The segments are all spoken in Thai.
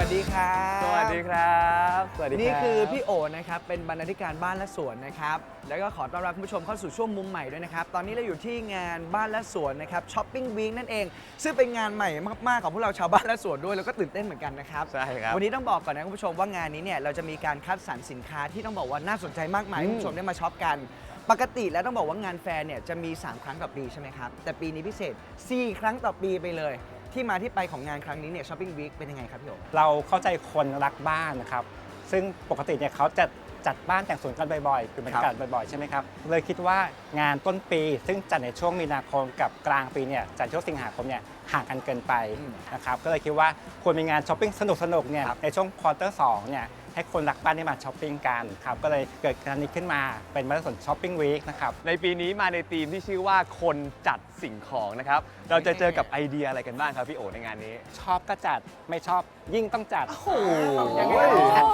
วัสดีครับสวัสดีครับ สวัสดีรับนี่คือพี่โอนะครับ เป็นบรรณาธิการบ้านและสวนนะครับ แล้วก็ขอต้อนรับคุณผู้ชมเข้าสู่ช่วงมุมใหม่ด้วยนะครับ ตอนนี้เราอยู่ที่งานบ้านและสวนนะครับช้อปปิ้งวีคนั่นเอง ซึ่งเป็นงานใหม่มาก ๆ ของพวกเราชาวบ้านและสวนด้วย แล้วก็ตื่นเต้นเหมือนกันนะครับ ใช่ครับ วันนี้ต้องบอกก่อนนะคุณผู้ชมว่างานนี้เนี่ยเราจะมีการคัดสรรสินค้าที่ต้องบอกว่าน่าสนใจมากมายให้คุณผู้ชมได้มาช็อปกันปกติแล้วต้องบอกว่างานแฟร์เนี่ยจะมี 3 ครั้งต่อปีใช่ไหมครับ แต่ปีนี้พิเศษ 4 ครั้งต่อปีไปเลย ที่มาที่ไปของงานครั้งนี้เนี่ยช้อปปิ้งวีคเป็นยังไงครับพี่โอเราเข้าใจคนรักบ้านนะครับ ซึ่งปกติเนี่ยเขาจะจัดบ้านแต่งสวนกันบ่อยๆ คือบรรยากาศบ่อยๆ ใช่ไหมครับ เลยคิดว่างานต้นปี ซึ่งจัดในช่วงมีนาคมกับกลางปีเนี่ยจัดช่วงสิงหาคมเนี่ยห่างกันเกินไปอืมนะครับ ก็เลยคิดว่าควรมีงานช้อปปิ้งสนุกๆ เนี่ยในช่วงควอเตอร์สองเนี่ย ให้คนรักบ้านได้มาช้อปปิ้งกันครับก็เลยเกิดการนี้ขึ้นมาเป็นมาตรฐานช้อปปิ้งวีคนะครับในปีนี้มาในธีมที่ชื่อว่าคนจัดสิ่งของนะครับ เราจะเจอกับไอเดียอะไรกันบ้างครับพี่โอในงานนี้ ชอบก็จัดไม่ชอบยิ่งต้องจัดโอ้โห ยังไงครับ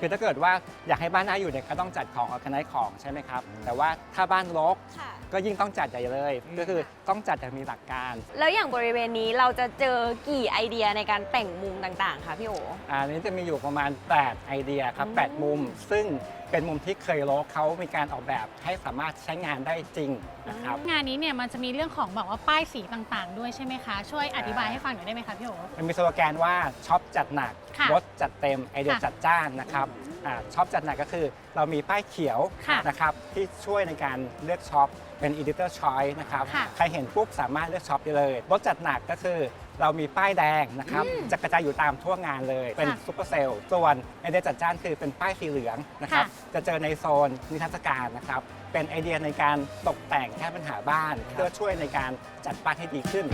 คือถ้าเกิดว่าอยากให้บ้านน่าอยู่เนี่ยก็ต้องจัดของออ g a ไน z e ของใช่ไหมครับ แต่ว่าถ้าบ้านรกค่ะ ก็ยิ่งต้องจัดใหญ่เลย ก็คือต้องจัดอย่างมีหลักการ แล้วอย่างบริเวณนี้เราจะเจอกี่ไอเดียในการแต่งมุมต่างๆ คะพี่โออันนี้จะมีอยู่ประมาณ 8 ไอเดียครับอืม8มุม ซึ่ง เป็นมุมที่เคยรกเขามีการออกแบบให้สามารถใช้งานได้จริงนะครับ งานนี้เนี่ยมันจะมีเรื่องของแบบว่าป้ายสีต่างๆ ด้วยใช่ไหมคะ ช่วยอธิบายให้ฟังหน่อยได้ไหมคะพี่โอ มันมีสโลแกนว่าช็อปจัดหนักค่ะรถจัดเต็มไอเดียค่ะจัดจ้านนะครับ อ่าช็อปจัดหนักก็คือ เรามีป้ายเขียวค่ะนะครับที่ช่วยในการเลือกช็อปเป็น editor choice นะครับ ค่ะใครเห็นปุ๊บสามารถเลือกช็อปได้เลยรถจัดหนักก็คือ เรามีป้ายแดงนะครับจะกระจายอยู่ตามทั่วงานเลย เป็นค่ะซูเปอร์เซลล์ส่วนไอเดียจัดจ้านคือเป็นป้ายสีเหลืองนะครับค่ะจะเจอในโซนนิทรรศการนะครับ เป็นไอเดียในการตกแต่งแก้ปัญหาบ้าน เพื่อช่วยในการจัดบ้านให้ดีขึ้น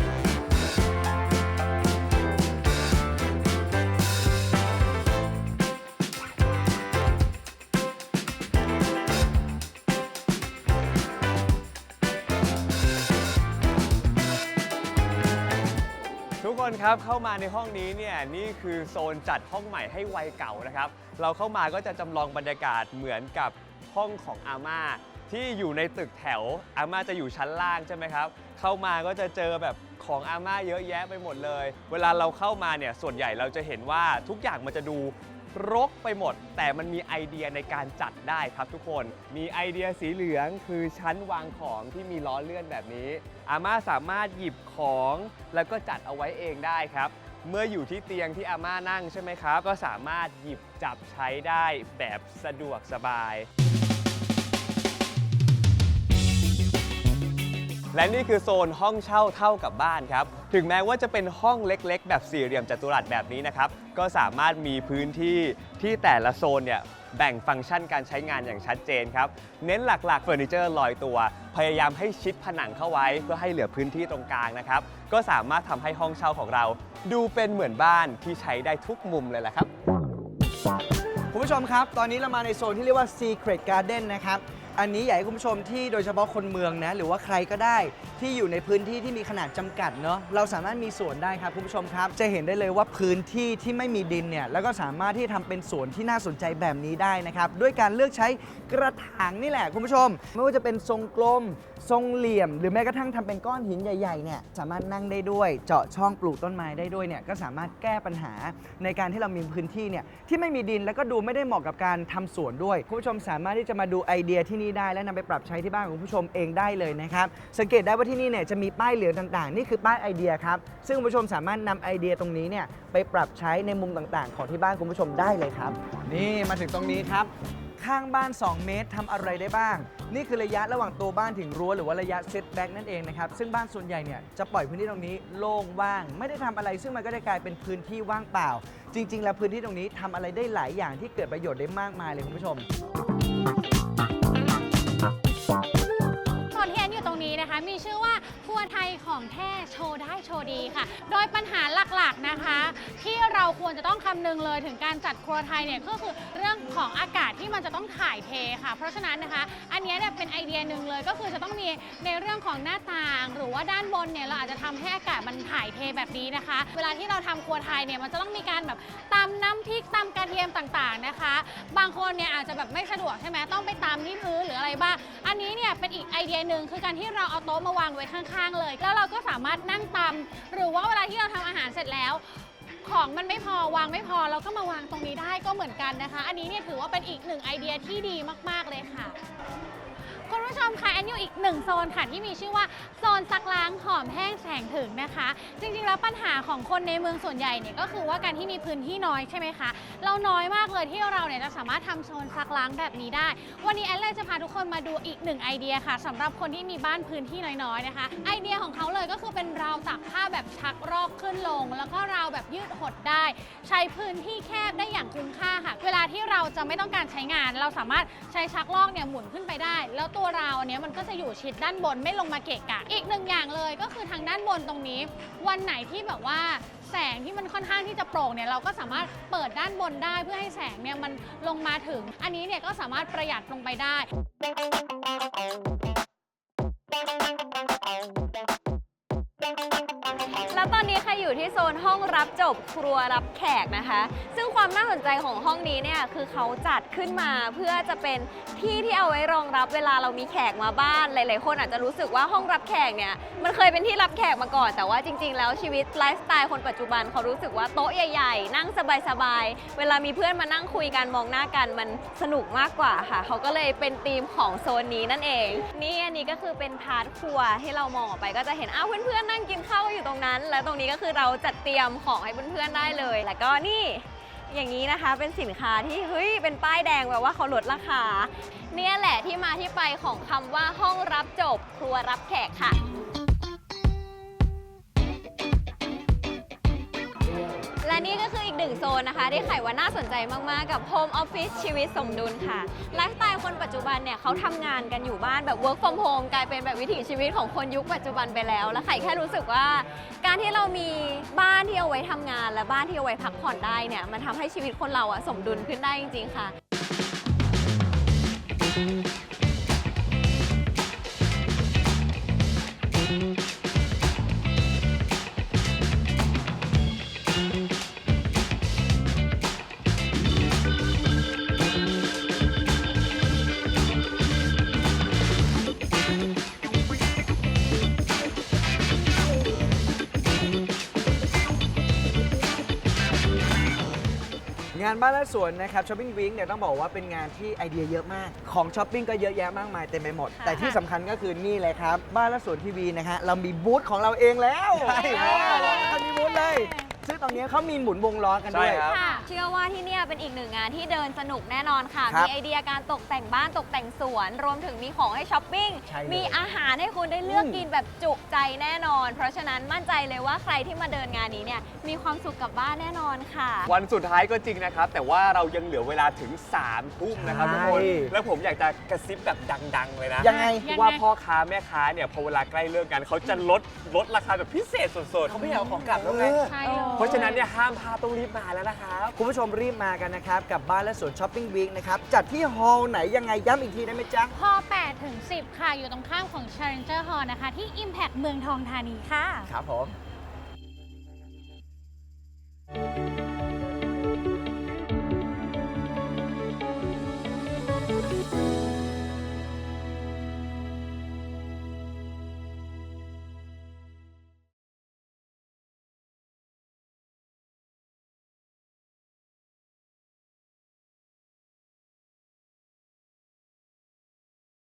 ทุกคนครับเข้ามาในห้องนี้เนี่ยนี่คือโซนจัดห้องใหม่ให้วัยเก่านะครับ เราเข้ามาก็จะจำลองบรรยากาศเหมือนกับห้องของอาม่า ที่อยู่ในตึกแถวอาม่าจะอยู่ชั้นล่างใช่ไหมครับ เข้ามาก็จะเจอแบบของอาม่าเยอะแยะไปหมดเลย เวลาเราเข้ามาเนี่ยส่วนใหญ่เราจะเห็นว่าทุกอย่างมันจะดู รกไปหมด แต่มันมีไอเดียในการจัดได้ครับทุกคน มีไอเดียสีเหลืองคือชั้นวางของที่มีล้อเลื่อนแบบนี้ อาม่าสามารถหยิบของแล้วก็จัดเอาไว้เองได้ครับ เมื่ออยู่ที่เตียงที่อาม่านั่งใช่ไหมครับ ก็สามารถหยิบจับใช้ได้แบบสะดวกสบาย และนี่คือโซนห้องเช่าเท่ากับบ้านครับ ถึงแม้ว่าจะเป็นห้องเล็กๆ แบบสี่เหลี่ยมจัตุรัสแบบนี้นะครับ ก็สามารถมีพื้นที่ที่แต่ละโซนเนี่ยแบ่งฟังก์ชันการใช้งานอย่างชัดเจนครับ เน้นหลักๆเฟอร์นิเจอร์ลอยตัว พยายามให้ชิดผนังเข้าไว้เพื่อให้เหลือพื้นที่ตรงกลางนะครับ ก็สามารถทำให้ห้องเช่าของเรา ดูเป็นเหมือนบ้านที่ใช้ได้ทุกมุมเลยแหละครับ คุณผู้ชมครับ ตอนนี้เรามาในโซนที่เรียกว่า Secret Garden นะครับ อันนี้อยากให้คุณผู้ชมที่โดยเฉพาะคนเมืองนะหรือว่าใครก็ได้ที่อยู่ในพื้นที่ที่มีขนาดจำกัดเนาะเราสามารถมีสวนได้ครับคุณผู้ชมครับ จะเห็นได้เลยว่าพื้นที่ที่ไม่มีดินเนี่ยแล้วก็สามารถที่ทำเป็นสวนที่น่าสนใจแบบนี้ได้นะครับ ด้วยการเลือกใช้กระถางนี่แหละคุณผู้ชม ไม่ว่าจะเป็นทรงกลม ทรงเหลี่ยม หรือแม้กระทั่งทำเป็นก้อนหินใหญ่ๆเนี่ยสามารถนั่งได้ด้วย เจาะช่องปลูกต้นไม้ได้ด้วยเนี่ยก็สามารถแก้ปัญหาในการที่เรามีพื้นที่เนี่ยที่ไม่มีดินแล้วก็ดูไม่ได้เหมาะกับการทำสวนด้วยคุณผู้ชมสามารถที่จะมาดูไอเดียที่นี่ได้ และนำไปปรับใช้ที่บ้านของคุณผู้ชมเองได้เลยนะครับสังเกตได้ว่าที่นี่เนี่ยจะมีป้ายเหลืองต่างๆ นี่คือป้ายไอเดียครับซึ่งคุณผู้ชมสามารถนำไอเดียตรงนี้เนี่ยไปปรับใช้ในมุมต่างๆ ของที่บ้านคุณผู้ชมได้เลยครับ นี่มาถึงตรงนี้ครับ ข้างบ้าน 2 เมตรทำอะไรได้บ้าง นี่คือระยะระหว่างตัวบ้านถึงรั้วหรือว่าระยะเซตแบ็กนั่นเองนะครับ ซึ่งบ้านส่วนใหญ่เนี่ยจะปล่อยพื้นที่ตรงนี้โล่งว่าง ไม่ได้ทำอะไร ซึ่งมันก็จะกลายเป็นพื้นที่ว่างเปล่า จริง ๆ แล้วพื้นที่ตรงนี้ทำอะไรได้หลายอย่างที่เกิดประโยชน์ได้มากมายเลยคุณผู้ชม ของแท้โชว์ได้โชว์ดีค่ะ โดยปัญหาหลักๆนะคะ ที่เราควรจะต้องคำนึงเลยถึงการจัดครัวไทยเนี่ยก็คือเรื่องของอากาศที่มันจะต้องถ่ายเทค่ะ เพราะฉะนั้นนะคะ อันนี้เนี่ยเป็นไอเดียหนึ่งเลยก็คือจะต้องมีในเรื่องของหน้าต่าง หรือว่าด้านบนเนี่ยเราอาจจะทำให้อากาศมันถ่ายเทแบบนี้นะคะ เวลาที่เราทำครัวไทยเนี่ยมันจะต้องมีการแบบตำน้ำพริกตำกระเทียมต่างๆนะคะ บางคนเนี่ยอาจจะแบบไม่สะดวกใช่ไหมต้องไปตำที่พื้นหรืออะไรบ้างอันนี้เนี่ยเป็นอีกไอเดียหนึ่งคือการที่เราเอาโต๊ะมาวางไว้ข้างๆ เลยแล้วเราก็สามารถนั่งตำหรือว่าเวลาที่เราทำอาหารเสร็จแล้ว ของมันไม่พอวางไม่พอเราก็มาวางตรงนี้ได้ก็เหมือนกันนะคะ อันนี้เนี่ยถือว่าเป็นอีกหนึ่งไอเดียที่ดีมาก ๆเลยค่ะคุณผู้ชมค่ะ นอยู่อีกหนึ่งโซนค่ะที่มีชื่อว่าโซนซักล้างหอมแห้งแสงถึงนะคะ จริงๆแล้วปัญหาของคนในเมืองส่วนใหญ่เนี่ยก็คือว่าการที่มีพื้นที่น้อยใช่ไหมคะเราน้อยมากเลยที่เราเนี่ยจะสามารถทำโซนซักล้างแบบนี้ได้ วันนี้แอนเลยจะพาทุกคนมาดูอีกหนึ่งไอเดียค่ะสำหรับคนที่มีบ้านพื้นที่น้อยๆนะคะ ไอเดียของเขาเลยก็คือเป็นราวตากผ้าแบบชักรอกขึ้นลง แล้วก็ราวแบบยืดหดได้ ใช้พื้นที่แคบได้อย่างคุ้มค่าค่ะ เวลาที่เราจะไม่ต้องการใช้งาน เราสามารถใช้ชักลอกเนี่ยหมุนขึ้นไปได้ แล้วตัวราวอันเนี้ยมันก็จะอยู่ชิดด้านบนไม่ลงมาเกะกะ อีกหนึ่งอย่างเลยก็คือทางด้านบนตรงนี้ วันไหนที่แบบว่าแสงที่มันค่อนข้างที่จะโปร่งเนี่ยเราก็สามารถเปิดด้านบนได้เพื่อให้แสงเนี่ยมันลงมาถึง อันนี้เนี่ยก็สามารถประหยัดลงไปได้ แล้วตอนนี้ค่ะอยู่ที่โซนห้องรับจบครัวรับแขกนะคะ ซึ่งความน่าสนใจของห้องนี้เนี่ยคือเขาจัดขึ้นมาเพื่อจะเป็นที่ที่เอาไว้รองรับเวลาเรามีแขกมาบ้าน หลาย ๆ คนอาจจะรู้สึกว่าห้องรับแขกเนี่ยมันเคยเป็นที่รับแขกมาก่อน แต่ว่าจริง ๆ แล้วชีวิตไลฟ์สไตล์คนปัจจุบันเขารู้สึกว่าโต๊ะใหญ่ ๆ นั่งสบาย ๆ เวลามีเพื่อนมานั่งคุยกันมองหน้ากันมันสนุกมากกว่าค่ะเขาก็เลยเป็นธีมของโซนนี้นั่นเอง นี่อันนี้ก็คือเป็นพาร์ทครัวที่เรามองออกไปก็จะเห็นอ้าวเพื่อนๆนั่งกินข้าวอยู่ตรงนั้น แล้วตรงนี้ก็คือเราจัดเตรียมของให้เพื่อนๆได้เลย แล้วก็นี่อย่างนี้นะคะเป็นสินค้าที่เฮ้ยเป็นป้ายแดงแบบว่าเขาลดราคา เนี่ยแหละที่มาที่ไปของคำว่าห้องรับจบครัวรับแขกค่ะ นึ่งโซนนะคะ ที่ไขว่าน่าสนใจมากๆ กับ Home Office ชีวิตสมดุลค่ะ ไลฟ์สไตล์คนปัจจุบันเนี่ยเขาทำงานกันอยู่บ้านแบบ work from home กลายเป็นแบบวิถีชีวิตของคนยุคปัจจุบันไปแล้ว และไข่แค่รู้สึกว่า การที่เรามีบ้านที่เอาไว้ทำงาน และบ้านที่เอาไว้พักผ่อนได้เนี่ยมันทำให้ชีวิตคนเราอะสมดุลขึ้นได้จริง ๆ ค่ะ งานบ้านและสวนนะครับช้อปปิ้งวิงเนี่ยต้องบอกว่าเป็นงานที่ไอเดียเยอะมาก ของช้อปปิ้งก็เยอะแยะมากมายเต็มไปหมด ค่ะ แต่ที่สำคัญก็คือนี่เลยครับ บ้านและสวนทีวีนะฮะเรามีบูธของเราเองแล้วใช่ครับเรามีบูธเลย ซึ่ง ตรงนี้เขามีหมุนวงล้อกันด้วย ใช่ครับ ค่ะ เชื่อว่าที่เนี่ยเป็นอีกหนึ่งงานที่เดินสนุกแน่นอนค่ะ ครับมีไอเดียการตกแต่งบ้านตกแต่งสวน รวมถึงมีของให้ช้อปปิ้ง ใช่เลยมีอาหารให้คุณได้เลือกอืม กินแบบจุใจแน่นอน เพราะฉะนั้นมั่นใจเลยว่าใครที่มาเดินงานนี้เนี่ยมีความสุขกับบ้านแน่นอนค่ะ วันสุดท้ายก็จริงนะครับ แต่ว่าเรายังเหลือเวลาถึง3ามทุ่มนะครับทุกคน ใช่ แล้วผมอยากจะกระซิบแบบดัง ๆ เลยนะ ยังไงยังไงว่าพ่อค้าแม่ค้าเนี่ยพอเวลาใกล้เลิกกันเขาจะลดลดราคาแบบพิเศษสุดๆเขาไม่อยากเอาของกลับแล้วไง ใช่เลย เพราะฉะนั้นเนี่ยห้ามพลาดต้องรีบมาแล้วนะครับคุณผู้ชมรีบมากันนะครับ กับบ้านและสวนช้อปปิ้งวีคนะครับ จัดที่ฮอลล์ไหนยังไงย้ำอีกทีได้ไหมจ๊ะ พอ8ถึง10 ค่ะ อยู่ตรงข้ามของ Challenger Hall นะคะ ที่ Impact เมืองทองธานีค่ะ ครับผม Thank